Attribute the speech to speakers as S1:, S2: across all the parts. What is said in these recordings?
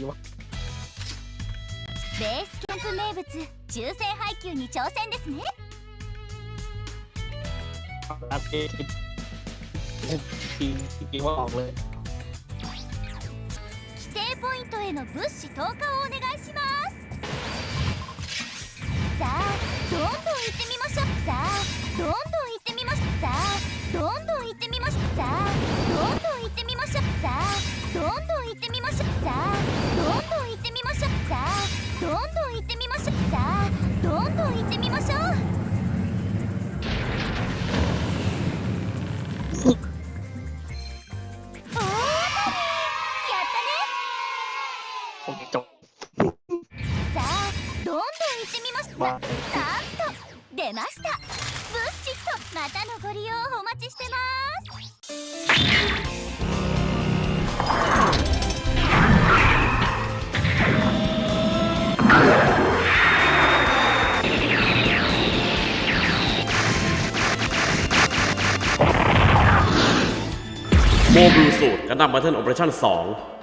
S1: い
S2: ベースキャンプ名物中性配給に挑戦ですね。規ポイントへの物資投下をお願いしますさあどんどん行ってみましょうさあどんどん行ってみましょうさあどんどん行ってみましょうさあどんどん行ってみましょうさあどんどん行ってみましょうさあさあどんどん
S3: โมบิลสูตรกันดั้มบัตเทิลโอเปอเรชั่น2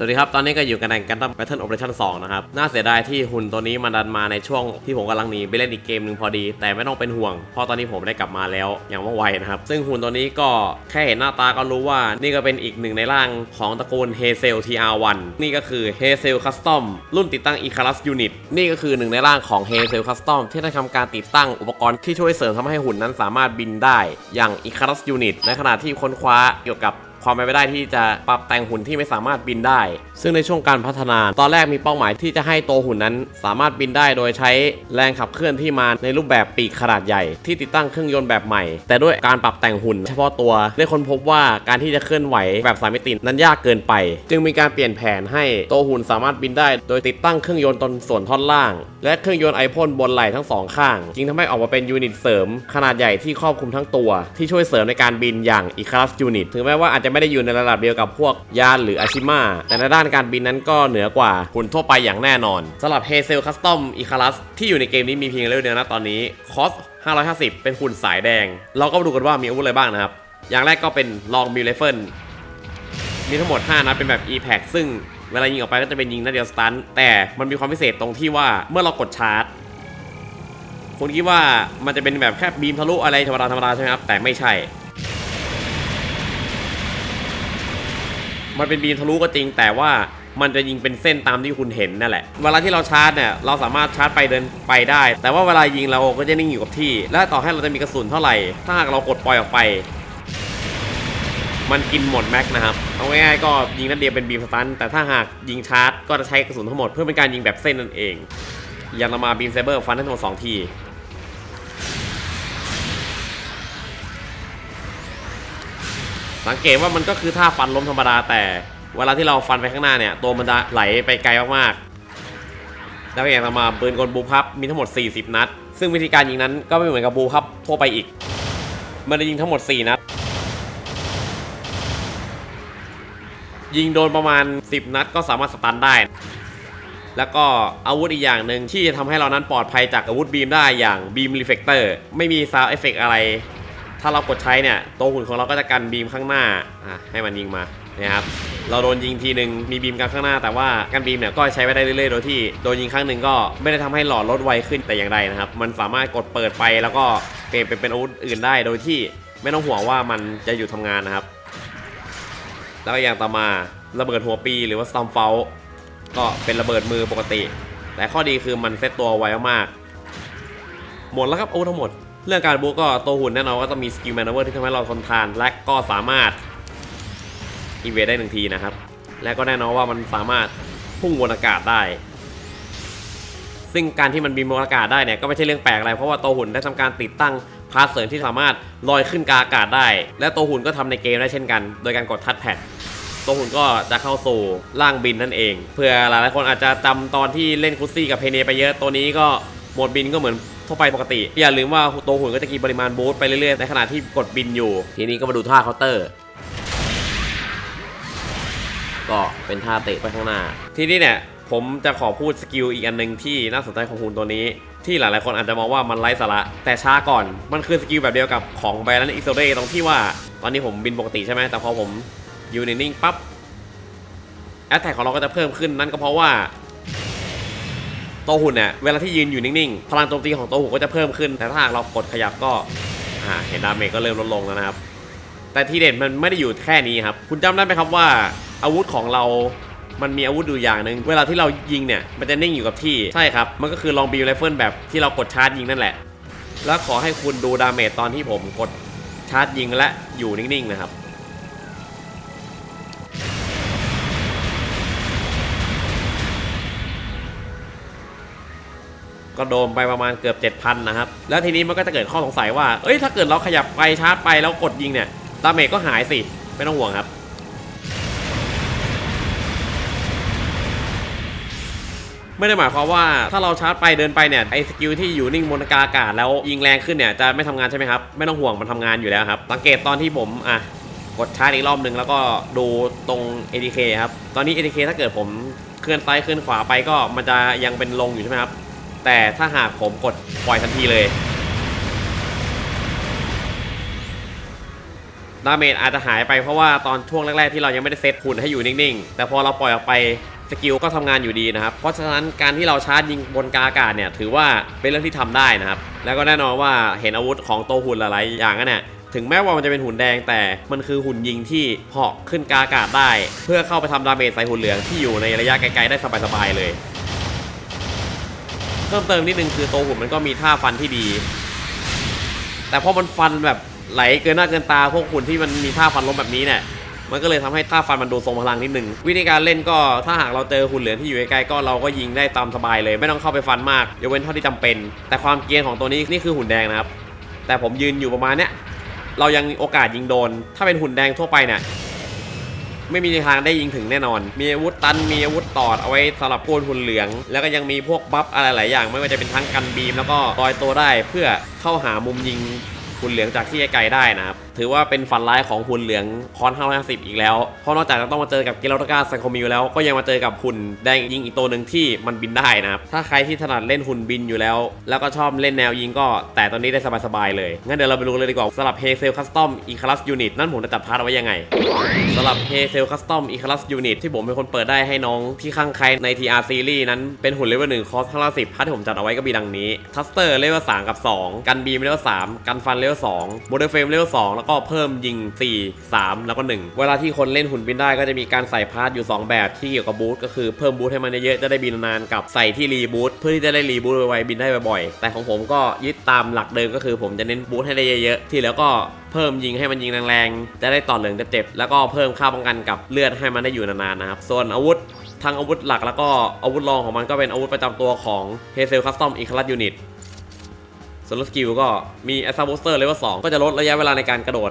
S3: สวัสดีครับ ตอนนี้ก็อยู่กันในกันดั้มแบทเทิลโอเปอเรชั่น2นะครับ น่าเสียดายที่หุ่นตัวนี้มันดันมาในช่วงที่ผมกำลังหนีไปเล่นอีกเกมหนึ่งพอดี แต่ไม่ต้องเป็นห่วง เพราะตอนนี้ผมได้กลับมาแล้วอย่างว่องไวนะครับ ซึ่งหุ่นตัวนี้ก็แค่เห็นหน้าตาก็รู้ว่านี่ก็เป็นอีกหนึ่งในร่างของตระกูล h a z e l TR1 นี่ก็คือ h a z e l Custom รุ่นติดตั้ง Icarus Unit นี่ก็คือหนึ่งในร่างของ h a z e l Custom ที่ได้ทำการติดตั้งอุปกรณ์ที่ช่วยเสริมทำให้หุ่นนั้นสามารถบินได้ อย่าง Icarus Unit ในขณะที่ค้นคว้าเกี่ยวกับ ความเป็นไปได้ที่จะปรับแต่งหุ่นที่ไม่สามารถบินได้ ซึ่งในช่วงการพัฒนา ตอนแรกมีเป้าหมายที่จะให้ตัวหุ่นนั้น สามารถบินได้โดยใช้แรงขับเคลื่อนที่มาในรูปแบบปีกขนาดใหญ่ ที่ติดตั้งเครื่องยนต์แบบใหม่ แต่ด้วยการปรับแต่งหุ่น เฉพาะตัวได้ค้นพบว่าการที่จะเคลื่อนไหวแบบสามมิตินั้นยากเกินไป จึงมีการเปลี่ยนแผนให้ตัวหุ่นสามารถบินได้ โดยติดตั้งเครื่องยนต์ตรงส่วนท่อนล่าง และเครื่องยนต์ไอพ่นบนไหล่ทั้งสองข้าง จึงทำให้ออกมาเป็นยูนิตเสริม ขนาดใหญ่ที่ครอบคลุมทั้งตัว ที่ช่วยเสริมในการบินอย่าง i c a r u s Unit ถึงแม้ว่าอาจจะไม่ได้อยู่ในระดับเดียวกับพวกยานหรืออาชิมาแต่ในด้านการบินนั้นก็เหนือกว่าหุ่นทั่วไปอย่างแน่นอนสำหรับ h a z e l Custom i c a r u s ที่อยู่ในเกมนี้มีเพียงเลเวลเดียวนะตอนนี้คอส550 เป็นหุ่นสายแดง เราก็มาดูกันว่ามีอาวุธอะไรบ้างนะครับ อย่างแรกก็เป็นลองมิลเลเฟิลมีทั้งหมด 5นัดเป็นแบบ e-pack ซึ่งเวลายิงออกไปก็จะเป็นยิงนัดเดียวสตันแต่มันมีความพิเศษตรงที่ว่าเมื่อเรากดชาร์จคุณคิดว่ามันจะเป็นแบบแค่บีมทะลุอะไรธรรมดาธรรมดาใช่ไหมครับ แต่ไม่ใช่ มันเป็นบีมทะลุก็จริงแต่ว่ามันจะยิงเป็นเส้นตามที่คุณเห็นนั่นแหละ เวลาที่เราชาร์จเนี่ยเราสามารถชาร์จไปเดินไปได้ แต่ว่าเวลายิงเราก็จะนิ่งอยู่กับที่ และต่อให้เราจะมีกระสุนเท่าไหร่ ถ้าหากเรากดปล่อยออกไป มันกินหมดแม็กนะครับ เอาง่ายๆก็ยิงนัดเดียวเป็นบีมสตัน แต่ถ้าหากยิงชาร์จก็จะใช้กระสุนทั้งหมดเพื่อเป็นการยิงแบบเส้นนั่นเอง อย่างเรามาบีมไซเบอร์ฟันทั้งหมดสองที สังเกตว่ามันก็คือท่าฟันล้มธรรมดาแต่เวลาที่เราฟันไปข้างหน้าเนี่ยตัวมันจะไหลไปไกลมากๆแล้วอย่างต่อมาปืนกลบูพับมีทั้งหมด 40 นัด ซึ่งวิธีการยิงนั้นก็ไม่เหมือนกับบูพับทั่วไปอีก มันจะยิงทั้งหมด 4 นัด ยิงโดนประมาณ 10 นัดก็สามารถสตันได้ แล้วก็อาวุธอีกอย่างหนึ่งที่จะทำให้เรานั้นปลอดภัยจากอาวุธบีมได้อย่างบีมรีเฟกเตอร์ไม่มีซาวเอฟเฟกอะไร ถ้าเรากดใช้เนี่ยตัวหุ่นของเราก็จะกันบีมข้างหน้าอะให้มันยิงมานี่ยครับเราโดนยิงทีหนึ่งมีบีมกันข้างหน้า แต่ว่ากันบีมเนี่ยก็ใช้ไปได้เรื่อยๆโดยที่โดนยิงครั้งหนึ่งก็ไม่ได้ทำให้หลอดลดไวขึ้นแต่อย่างใดนะครับ มันสามารถกดเปิดไปแล้วก็เปลี่ยนไปเป็นอาวุธอื่นได้โดยที่ไม่ต้องห่วงว่ามันจะหยุดทำงานนะครับ แล้วก็อย่างต่อมาระเบิดหัวปีหรือว่าซัมเฟลก็เป็นระเบิดมือปกติ แต่ข้อดีคือมันเซตตัวไวมากหมดแล้วครับอาวุธทั้งหมด เรื่องการบูก็ตัวหุ่นแน่นอนว่าต้องมีสกิลแมนเวอร์ที่ทำให้เราทนทาน และก็สามารถอีเวได้หนึ่งทีนะครับ และก็แน่นอนว่ามันสามารถพุ่งบนอากาศได้ ซึ่งการที่มันบินบนอากาศได้เนี่ยก็ไม่ใช่เรื่องแปลกอะไรเพราะว่าตัวหุ่นได้ทำการติดตั้งพาร์ทเสริมที่สามารถลอยขึ้นกาอากาศได้ และตัวหุ่นก็ทำในเกมได้เช่นกัน โดยการกดทัชแพดตัวหุ่นก็จะเข้าสู่ร่างบินนั่นเอง เพื่อหลายๆคนอาจจะจำตอนที่เล่นคุซซี่กับเพเนไปเยอะตัวนี้ก็โหมดบินก็เหมือน ทั่วไปปกติ อย่าลืมว่าตัวหุ่นก็จะกินปริมาณบูสต์ไปเรื่อยๆ ในขณะที่กดบินอยู่ ทีนี้ก็มาดูท่าเคาน์เตอร์ก็เป็นท่าเตะไปข้างหน้า ทีนี้เนี่ยผมจะขอพูดสกิลอีกอันหนึ่งที่น่าสนใจของหุ่นตัวนี้ ที่หลายๆคนอาจจะมองว่ามันไร้สาระแต่ช้าก่อนมันคือสกิลแบบเดียวกับของแบรนด์อิโซเรตรงที่ว่า ตอนนี้ผมบินปกติใช่ไหมแต่พอผมอยู่นิ่งปั๊บแอตแทกของเราก็จะเพิ่มขึ้นนั่นก็เพราะว่า ตัวหุ่นเนี่ยเวลาที่ยืนอยู่นิ่งๆ พลังโจมตีของตัวหุ่นก็จะเพิ่มขึ้น แต่ถ้าหากเรากดขยับก็อ่าเห็นดาเมจก็เริ่มลดลงแล้วนะครับ แต่ทีเด็ดมันไม่ได้อยู่แค่นี้ครับ คุณจำได้ไหมครับว่า อาวุธของเรามันมีอาวุธอยู่อย่างหนึ่งเวลาที่เรายิงเนี่ยมันจะนิ่งอยู่กับที่ใช่ครับ มันก็คือลองบีไรเฟิลแบบที่เรากดชาร์จยิงนั่นแหละ แล้วขอให้คุณดูดาเมจตอนที่ผมกดชาร์จยิงและอยู่นิ่งๆนะครับ ก็โดนไปประมาณเกือบ 7,000 นะครับ แล้วทีนี้มันก็จะเกิดข้อสงสัยว่า เอ้ย ถ้าเกิดเราขยับไปชาร์จไปแล้วกดยิงเนี่ย ดาเมจก็หายสิ ไม่ต้องห่วงครับ ไม่ได้หมายความว่าถ้าเราชาร์จไปเดินไปเนี่ยไอ้สกิลที่อยู่นิ่งบนอากาศแล้วยิงแรงขึ้นเนี่ยจะไม่ทำงานใช่ไหมครับไม่ต้องห่วงมันทำงานอยู่แล้วครับสังเกตตอนที่ผมอะกดชาร์จอีกรอบหนึ่งแล้วก็ดูตรง ATK ครับ ตอนนี้ ATK ถ้าเกิดผมเคลื่อนซ้ายเคลื่อนขวาไปก็มันจะยังเป็นลงอยู่ใช่ไหมครับ แต่ถ้าหากผมกดปล่อยทันทีเลยดาเมจอาจจะหายไปเพราะว่าตอนช่วงแรกๆที่เรายังไม่ได้เซตหุ่นให้อยู่นิ่งๆ แต่พอเราปล่อยออกไปสกิลก็ทำงานอยู่ดีนะครับ เพราะฉะนั้นการที่เราชาร์จยิงบนกาอากาศเนี่ยถือว่าเป็นเรื่องที่ทำได้นะครับ แล้วก็แน่นอนว่าเห็นอาวุธของโตหุ่นหลายๆอย่างนั่นเนี่ยถึงแม้ว่ามันจะเป็นหุ่นแดงแต่มันคือหุ่นยิงที่เหาะขึ้นกาอากาศได้ เพื่อเข้าไปทำดาเมจใส่หุ่นเหลืองที่อยู่ในระยะไกลๆได้สบายๆเลย เพิ่มเติมนิดนึงคือตัวหุ่นมันก็มีท่าฟันที่ดี แต่พอมันฟันแบบไหลเกินหน้าเกินตาพวกหุ่นที่มันมีท่าฟันล้มแบบนี้เนี่ยมันก็เลยทำให้ท่าฟันมันดูทรงพลังนิดนึง วิธีการเล่นก็ถ้าหากเราเจอหุ่นเหลืองที่อยู่ใกล้ๆก็เราก็ยิงได้ตามสบายเลย ไม่ต้องเข้าไปฟันมากยกเว้นเท่าที่จำเป็น แต่ความเกรียนของตัวนี้นี่คือหุ่นแดงนะครับ แต่ผมยืนอยู่ประมาณเนี้ยเรายังโอกาสยิงโดน ถ้าเป็นหุ่นแดงทั่วไปเนี่ย ไม่มีทางได้ยิงถึงแน่นอน มีอาวุธตันมีอาวุธตอดเอาไว้สำหรับโกนหุ่นเหลือง แล้วก็ยังมีพวกบัฟอะไรหลายอย่าง ไม่ว่าจะเป็นทั้งกันบีม แล้วก็ลอยตัวได้เพื่อเข้าหามุมยิงหุ่นเหลืองจากที่ไกลได้นะครับถือว่าเป็นฝันร้ายของหุ่นเหลืองคอน 550 อีกแล้ว เพราะนอกจากจะต้องมาเจอกับกลโรกาไซโคมิวแล้ว ก็ยังมาเจอกับหุ่นแดงยิงอีกตัวหนึ่งที่มันบินได้นะครับ ถ้าใครที่ถนัดเล่นหุ่นบินอยู่แล้ว แล้วก็ชอบเล่นแนวยิงก็ แต่ตอนนี้ได้สบายๆเลย งั้นเดี๋ยวเราไปดูเลยดีกว่าสำหรับ h a z e l Custom e c l a s Unit นั่นผมจะจัดพาร์ทเอาไว้ยังไงสำหรับ h a z e l Custom e c l a s Unit ที่ผมเป็นคนเปิดได้ให้น้องที่ข้างใครใน TR Series นั้นเป็นหุ่นเลเวล1คอส50พาร์ทที่ผมจัดเอาไว้ก็มีดังนี้ทัสเตอร์เลเวล3กับ 2 กันบีมเลเวล3กันฟันเลเวล2โมเดลเฟรมเลเวลแล้วก็เพิ่มยิง 4 3 แล้วก็ 1 เวลาที่คนเล่นหุ่นบินได้ก็จะมีการใส่พาร์ทอยู่ 2 แบบที่เกี่ยวกับบูทก็คือเพิ่มบูทให้มันเยอะจะได้บินนานกับใส่ที่รีบูทเพื่อที่จะได้รีบูทไวๆบินได้บ่อยๆแต่ของผมก็ยึดตามหลักเดิมก็คือ ผมจะเน้นบูทให้ได้เยอะๆที่แล้วก็เพิ่มยิงให้มันยิงแรงๆจะได้ต่อเหลืองเจ็บๆแล้วก็เพิ่มค่าป้องกันกับเลือดให้มันได้อยู่นานๆนะครับส่วนอาวุธทั้งอาวุธหลักแล้วก็อาวุธรองของมันก็เป็นอาวุธประจำตัวของ h a z e l Custom e c l a s Unit ส่วนสกิลก็มี a s s a Booster Level 2ก็จะลดระยะเวลาในการกระโดด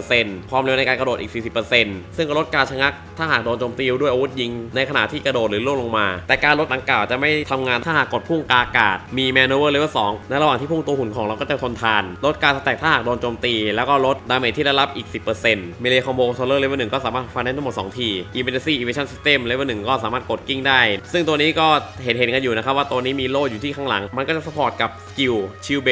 S3: 50%ความเร็วในการกระโดดอีก 40%ซึ่งก็ลดการชะงัก ถ้าหากโดนโจมตีด้วยอาวุธยิง ในขณะที่กระโดดหรือล่วงลงมา แต่การลดดังกล่าวจะไม่ทำงานถ้าหากกดพุ่งกาอากาศ มี Maneuver Level 2ในระหว่างที่พุ่งตัวหุ่นของเราก็จะทนทาน ลดการสแต็กถ้าหากโดนโจมตี แล้วก็ลดดาเมจที่ได้รับอีก 10%เมเลคอมโบโซเลอร์เลเวล1ก็สามารถฟันได้ทั้งหมด 2 ที Emergency Evasion System เลเวล1ก็สามารถกดกิ้งได้ ซึ่งตัวนี้ก็เห็นเห็นกันอยู่นะครับว่าตัวนี้มีโล่อยู่ที่ข้างหลัง มันก็จะสปอร์ตกับสกิล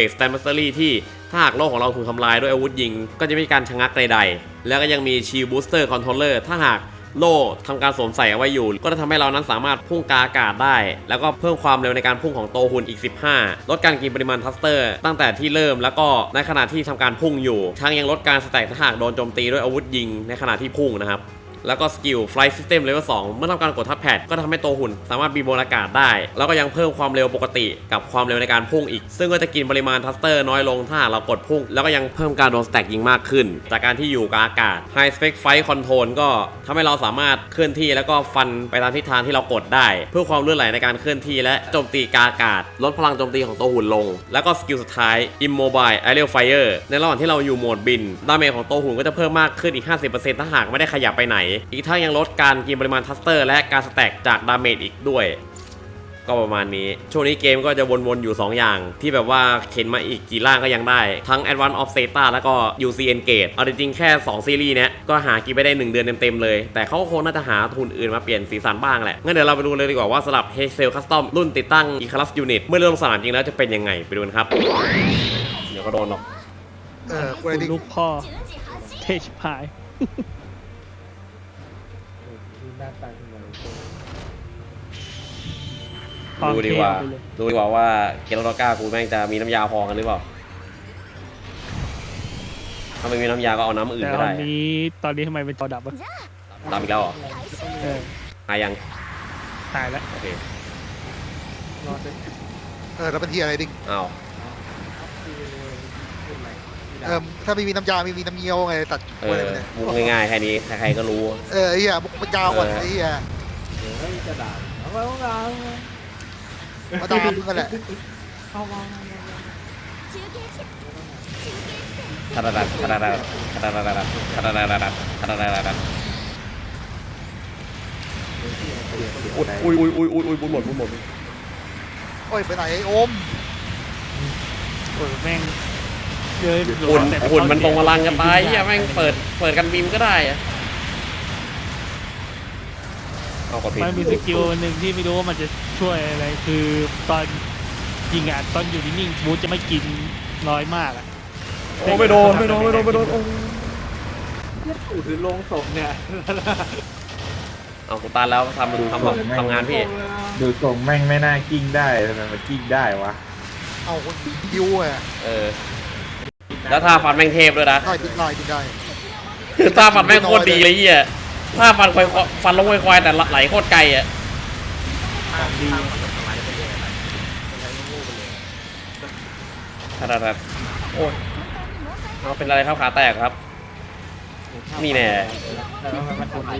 S3: Shield Base Stand Mastery ที่ถ้าหากโล่ของเราถูกทำลายด้วยอาวุธยิง ก็จะไม่มีการชะงักใดๆ แล้วก็ยังมี Shield Booster Controller ถ้าหากโล่ทำการสวมใส่เอาไว้อยู่ ก็จะทำให้เรานั้นสามารถพุ่งกาอากาศได้ แล้วก็เพิ่มความเร็วในการพุ่งของโตหุ่นอีก 15 ลดการกินปริมาณทัสเตอร์ ตั้งแต่ที่เริ่มแล้วก็ในขณะที่ทำการพุ่งอยู่ทั้งยังลดการสแต็กถ้าหากโดนโจมตีด้วยอาวุธยิงในขณะที่พุ่งนะครับ แล้วก็สกิล Flight System Level 2 เมื่อทำการกดทับแพดก็ทำให้ตัวหุ่น สามารถบินบนอากาศได้ แล้วก็ยังเพิ่มความเร็วปกติกับความเร็วในการพุ่งอีก ซึ่งก็จะกินปริมาณทัสเตอร์น้อยลงถ้าเรากดพุ่ง แล้วก็ยังเพิ่มการโดนสแต็กยิงมากขึ้น จากการที่อยู่กับอากาศ High Spec Flight Control ก็ทำให้เราสามารถเคลื่อนที่แล้วก็ฟันไปตามทิศทางที่เรากดได้ เพื่อความลื่นไหลในการเคลื่อนที่ และโจมตีกาอากาศ ลดพลังโจมตีของตัวหุ่นลง แล้วก็สกิลสุดท้าย Immobile Aerial Fire ในระหว่างที่เราอยู่โหมดบินดาเมจของตัวหุ่นก็จะเพิ่มมากขึ้นอีก 50%ถ้าหากไม่ได้ขยับไปไหนอีกทั้งยังลดการกินปริมาณทัสเตอร์ และการสแต็กจากดาเมจอีกด้วย ก็ประมาณนี้ ช่วงนี้เกมก็จะวนๆอยู่ 2 อย่าง ที่แบบว่าเข็นมาอีกกี่ล่างก็ยังได้ ทั้ง Advance of Zeta แล้วก็ UC Engage เอาจริงๆแค่ 2 ซีรีส์เนี้ยก็หากินไปได้ 1 เดือนเต็มๆเลย แต่เขาคงน่าจะหาทุนอื่นมาเปลี่ยนสีสันบ้างแหละ งั้นเดี๋ยวเราไปดูเลยดีกว่าว่าสำหรับ h s e l Custom รุ่นติดตั้ง e c l u s Unit เมื่อลงสนามจริงแล้วจะเป็นยังไงไปดูกันครับเดี๋ยวก็โดนหรอก
S4: เออกูเล
S1: ลูกพ่อเทชพาย
S3: ดูดีกว่า
S1: ไปเลย
S3: ดูดีกว่าว่าเกลโลก้ากูแม่งจะมีน้ำยาพอกันหรือเปล่า ถ้าไม่มีน้ำยาก็เอาน้ำอื่น
S1: แต่
S3: ก็
S1: ตอ
S3: ได้
S1: นนี้ตอนนี้ทำไมเป็นจอดับอะ
S3: ตามอีกแล้วเหรอ
S1: เออ
S3: หายัง
S1: ตายแล้ว
S3: โอเค
S4: เออแล้วเป็นที่อะไรดิ
S3: อ้าว
S4: เออถ้าไม่มีน้ำยาไม่มีน้ำเงี้ยวไงตัด
S3: เอ
S4: อะไร
S3: อ
S4: ไปเนี่ย
S3: มุกง่ายๆแค่นี้ ใครๆก็รู้
S4: เออไอ้เหี้ยมุกมันยาวกว่า
S3: เออ
S4: ไอ้เหี้ย ก็ต้องเอาเพื่อนแหละ
S2: เอาวาง
S3: ทาราดัดทาราดัดทาราดัดทาราดัดทาราดัดอุ้ยอุ้ยอุ้ยอุ้ยอุ้ยบุญหมดบุญหมด
S4: โอ้ยไปไหนไอ้โอม
S1: โอ้ยแม่งเยอะ
S3: หุ่นหุ่นมันตรงพลังกันไปเฮียแม่งเปิดเปิดกันบิมก็ได้อะเอากดผิด
S1: มันมีสกิลหนึ่งที่ไม่รู้ว่ามันจะ ช่วยอะไรคือตอนยิงอะตอนอยู่นิ่งๆบูธจะไม่กินน้อยมากอะ
S3: โอ้ไม่โดนไม่โดนไม่โดนไม่โดนโอ้
S5: อูถือลงศพเนี่ย
S3: เอากูตานแล้วทำทำทำงานพี่
S5: ดูทรงแม่งไม่น่ากิ้งได้ทำไมมันกิ้งได้วะ
S4: เอาคนยิวอะ
S3: เออแล้วท่าฟันแม่งเทพด้วยนะ
S4: ได้ดินได้ดินได้
S3: ท่าฟันแม่งโคตรดีเลยเฮียท่าฟันควายฟันลงควายๆแต่ไหลโคตรไกลอะ ขนาดนั้นโอ้ยเอาเป็นอะไรครับขาแตกครับ นี่แน่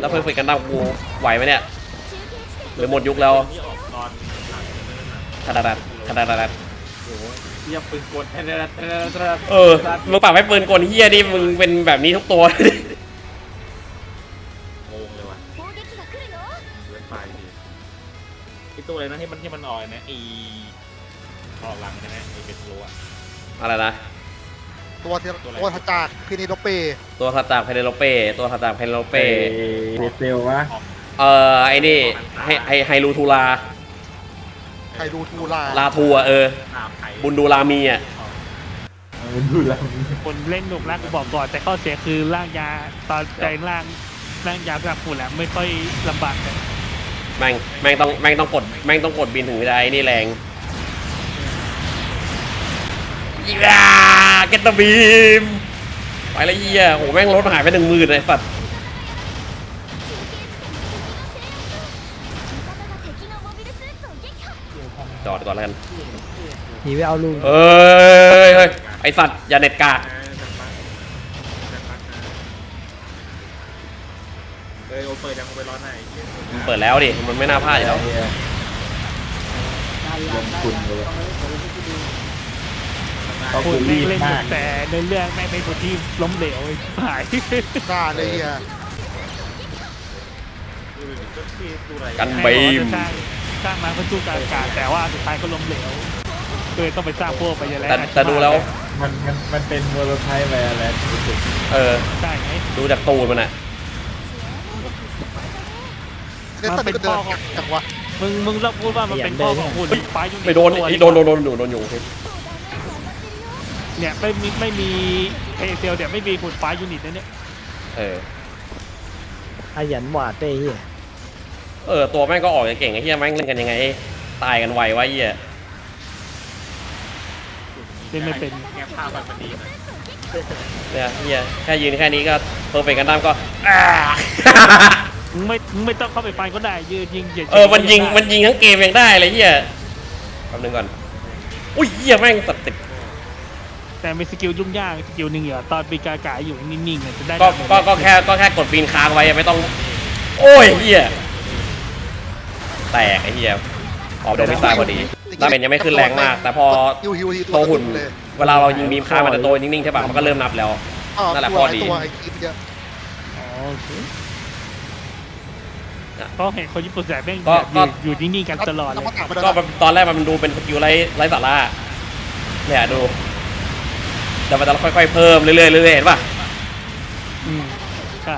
S3: แล้วเพื่อนฝึกกันดั้มกูไหวไหมเนี่ยหรือหมดยุคแล้วขนาดนั้นขนาดนั้น
S5: เยียปืนกลแทนแทนแทน
S3: เออมึงปรับให้ปืนกลเฮียดิมึงเป็นแบบนี้ทุกตัว
S5: ออกนะไอออกหลังใช่ไหมไอเป็นรัว
S3: อะไรนะ
S4: ตัวที่ตัวทัจากพินิโดเป
S3: ตัวถัดจากเพเนโลเป้ ตัวถัดจากเพเนโลเป้
S5: เดเซลวะ
S3: เอ่อ ไอ้นี่ไฮไฮไฮรูทูลา
S4: ใครดูทูลา
S3: ลาทัวเออ
S5: ตามไข่
S3: บุญดูลามีอะ
S5: มันดูแล้ว
S1: คนเล่นหนุกร่างกูบอกก่อน แต่ข้อเสียคือร่างยาตอนใจร่างร่างยาแบบฝุ่นแหละไม่ค่อยลำบากเลย
S3: แม่งแม่งต้องแม่งต้องกดแม่งต้องกดบินถึงได้นี่แรงยีราเกตตบีมไปละเยี่ยโอ้แม่งรถหายไปหนึ่งหมื่นเลยสัตว์จอดก่อนแล้วกัน
S1: หนีไปเอาลูง
S3: เอ้ยไอสัตว์อย่าเน็ตกาก
S5: เปิด
S3: แล้วดิ มันไม่น่าพลาดอยู่แล้ว
S5: ลงทุนเลยเขา
S1: คุ
S5: คุณณ
S1: แม่
S5: รี
S1: ง
S5: บ
S1: เล่นหนุ
S5: มาก
S1: กแต่ในเรื่องแม่งเป็นคนที่ล้มเหลวไอ้หาย
S4: หน้าเลยไอ้เหี้ย
S3: กัน
S1: แม่ง
S3: บี
S1: บอก
S3: ม
S1: ว่าจะสร้างสร้างมาเพื่อสู้กับอากาศแต่ว่าสุดท้ายก็ล้มเหลวเลยต้องไปสร้างพวกไปยังไง
S3: แต่แต่ดูแล้ว
S5: มันมันมันเป็นโมโลไทป์แวร์แล้วรู้สึก
S3: เออ
S1: ได้ไหม
S3: ดูจากตูนมันอะ
S4: เล่นตัดก็เดินจังวะ
S1: มึงมึงต้องพูดว่ามันเป็นพ่อของคุณป้ายูนิต
S3: ไม่โดน
S1: ตัว
S3: ไอ้โดนโดนโดนโดนโดนอยู่
S1: เนี่ยไม่มีไม่มีเอเซลเนี่ยไม่มีหุ่นฟ้ายูนิตนะเนี่ย
S3: เออ
S6: ขยันหวาดเต้เฮีย
S3: เออตัวแม่งก็ออกเก่งไอ้เหี้ยแม่งเล่นกันยังไงตายกันไววะไอ้เหี้ย
S1: เล่นไม่เป็น
S5: แง่ภาพมันดีหน่อย
S3: เนี่ยเหี้ยแค่ยืนแค่นี้ก็เพอร์เฟกกันดั้มก็อ่า
S1: มึง ไม่มึงไม่ต้องเข้าไปฟันก็ได้ยืนยิงเฉยๆ
S3: เออมันยิงมันยิงทั้งเกมยังได้เลยเหี้ยแป๊บนึงก่อนอุ้ยเหี้ยแม่งสัตว์ติด
S1: แต่มีสกิลยุ่งยากสกิลหนึ่งเหรอตอนปีกากาอยู่นิ่งๆเนี่ยจะได้
S3: ก็
S1: แบบ
S3: ก็ก็แค่ก็แค่กดปีนค้างไว้ไม่ต้อง โอ้ยเหี้ยแตกไอ้เหี้ยออกโดนไม่ตายพอดีดาเมจยังไม่ขึ้นแรงมาก แต่พอ
S4: ฮิวฮิวที
S3: โตหุ่น
S4: เลย
S3: เวลาเรายิงบีมค้างมันจะโตนิ่งๆใช่ปะมันก็เริ่มนับแล้ว
S4: อ้าว
S3: นั่นแหละ
S4: ตัว
S3: ข้อ
S4: ไอ้
S3: ดี
S4: ตัวไอ้คีบเยอะ
S1: อ๋อโอ เคเพราะเห็นคนญี่ปุ่นแต่แม่ง
S3: ก็
S1: แบบ
S3: ก็
S1: อยู่อยู่นิ่งๆกันตลอดเล
S4: แล้ว
S1: ย
S4: มาถามมา
S3: ก็มันตอนแรกมันดูเป็นสกิลไร้ไร้สาระเนี่ยดูแต่มันจะค่อยๆเพิ่มเรื่อยๆเรื่อยๆเห็นป่ะ
S1: อืมใช่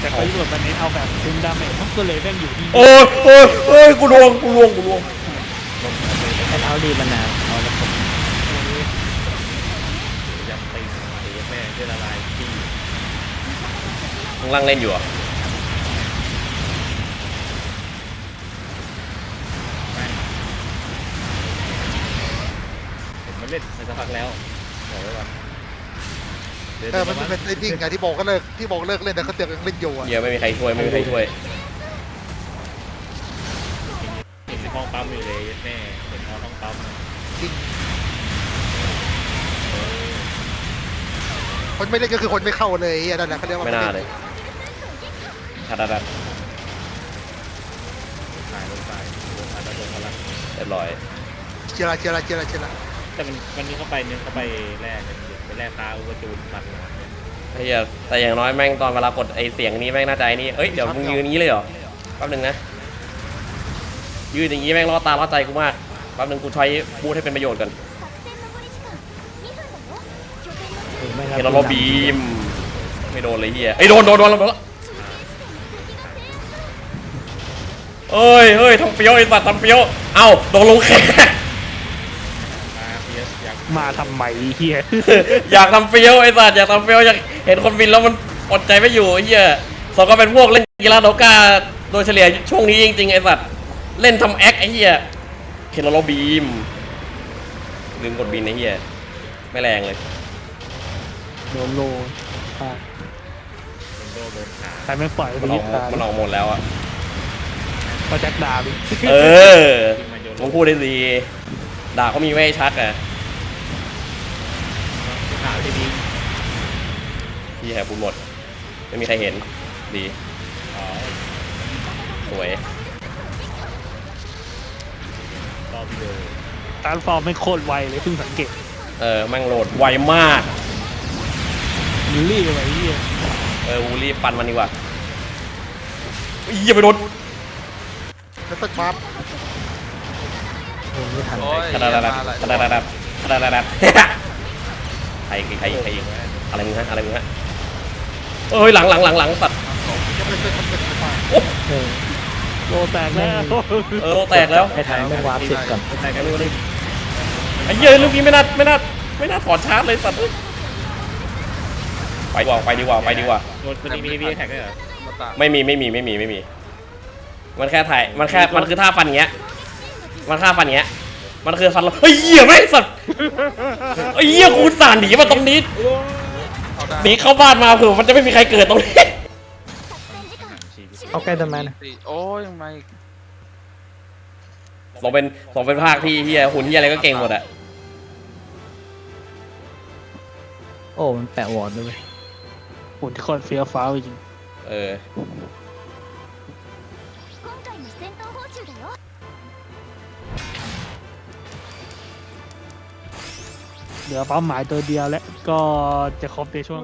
S1: แต่คนญี่ปุ่นมันเน้นเอาแบบซึมดาเมจมันก็เลยแม่งอยู่ที่
S3: โอ้ยโอ้ยโอ้ยกูลวงกูลวงกูลวง
S6: ให้เท้าดีมานานเอาละผม
S5: ยำตีไอ้แม่เพื่อละลายที่
S3: มึงลังเล่นอยู่เหรอะ
S5: เห็นมันเล่นมันจะพักแล้วบอกไว้ก่อนเดี๋ยว
S4: เออมันเป็นเล่นดิ้งไงที่บอกก็เลิกที่บอกเลิกเล่นแต่เขาเตือนยังเล่นอยู่อะ
S3: เหี้ยไม่มีใครช่วยไม่มีใครช่วย
S5: เห็นในห้องปั๊มอยู่เลยแม่เห็นห้องปั๊ม
S4: จริงคนไม่เล่นก็คือคนไม่เข้าเลยไอ้นั่นแหละเขาเรียกว่า
S3: ไม่น่าเลยทัดดัด
S5: ตายลงตายลงมาตะโดนพลัง
S3: เรียบร้อย
S4: เชียร์ละเชียร์ละเชียร์ละเชียร์ละ
S5: แต่มันมันมีเข้าไปนึงเข้าไปแรกกันอยู่ไปแรกตาอุปจูนมันมาเนี่ย
S3: ไอ้เหี้ยแต่อย่างน้อยแม่งตอนเวลากดไอ้เสียงนี้แม่งน่าใจนี่เอ้ยเดี๋ยวมึงยืนอย่างนี้เลยเหรอแป๊บหนึงนะยืนอย่างนี้แม่งล่อตาล่อใจกูมากแป๊บหนึงกูใช้บูทให้เป็นประโยชน์ก่อน
S2: 作戦残り時間2分だよ拠点の
S6: ไม่
S3: เฮโรโลบีมไม่โดนเลยเฮียไอ้ยโดนโดนโดนโดนแล้วเอ้ยเฮ้ยทำเฟี้ยวไอ้สัตว์ทำเฟี้ยวเอ้าโดนลงแขก
S5: มา
S1: ทำไมเฮีย
S3: อยากทำเฟี้ยวไอ้สัตว์อยากทำเฟี้ยวอยากเห็นคนบินแล้วมันอดใจไม่อยู่ไอ้เหี้ยสองก็เป็นพวกเล่นกีฬาโดกาโดยเฉลี่ยช่วงนี้จริงๆไอ้สัตว์เล่นทำแอคไอ้เหี้ยเคนโรบีมลืมกดบินไอ้เหี้ยไม่แรงเลย
S1: โดนโลอะ
S5: โดนโดนขา
S1: ใครไม่ปล่อย
S3: มันอ
S1: รี
S3: อก
S1: บ
S3: หมด
S1: ตาย
S3: มันออกหมดแล้วอะ
S1: ก็แจ็คดาบ
S3: เออ
S5: ขึ้นมาโยน
S3: มึงพูดได้ดีด่าเขามีไว้ให้ชักอะ
S5: ขาที่ดี
S3: พี่แหกพูดหมด ไม่มีใครเห็น ดี
S5: อ๋อ
S3: สวย
S5: รอบวิดีโอ
S1: การฟอร์มไม่โคตรไวเลยเพิ่งสังเกต
S3: เออแม่งโหลดไวมาก
S1: มิลลี่ไปเฮีย
S3: เออวูรีบปันมันดีกว่าเหี้ยไปโดน
S4: แล้วตึกปั๊บ
S6: ไม่ทัน
S7: โอ้ย
S3: กระดาษกระดาษ
S7: มาหลาย
S3: กระดาษกระดาษกระดาษกระดาษใครใครใครอีกอะไรมึงฮะอะไรมึงฮะ เอ้ยหลังหลังหลังหลังสัตว์
S4: ยังไม่เป็นคนเป็นคนมา
S6: เออ
S1: โลแตกแล้ว
S3: เออโลแตกแล้ว
S6: ให้ทันไม่วาร์ปเสร็จก่อน
S5: แต่ก็รู้เลย
S3: ไอ้เหี้ยลูกนี้ไม่น่าไม่น่าไม่น่าถอดชาร์จเลยสัตว์เอ้ยไปดีกว่าไปดีกว่าไปดีกว่า
S5: โดนมันมีมีแท็กด้วยเหรอ
S7: มาตะ
S3: ไม่มีไม่มีไม่มีไม่มี มันแค่ถ่ายมันแค่มันคือท่าฟันอย่างเงี้ย มันท่าฟันอย่างเงี้ย มันคือฟันเราเฮ้ยเหี้ยไม่งสัตว์ไอ้เหี้ยกูสานหนีมาตรงนี้
S7: เอาได้
S3: หนีเข้าบ้านมาเผื่อมันจะไม่มีใครเกิดตรงนี้
S5: ชีวิต
S6: เอาใกล้ต้นไม้นะ
S7: ตีโอ้ยยังไม่
S3: สองเป็นสองเป็นภาคที่เฮียหุ่นเฮียอะไรก็เก่งหมดอะ
S6: โอ้ มันแปะวอร์ดด้วยเวย
S1: หุ่นที่คนเฟี้ยวฟ้าวจริง
S3: เออ
S1: เหลือเป้าหมายตัวเดียวและก็จะครบในช่วง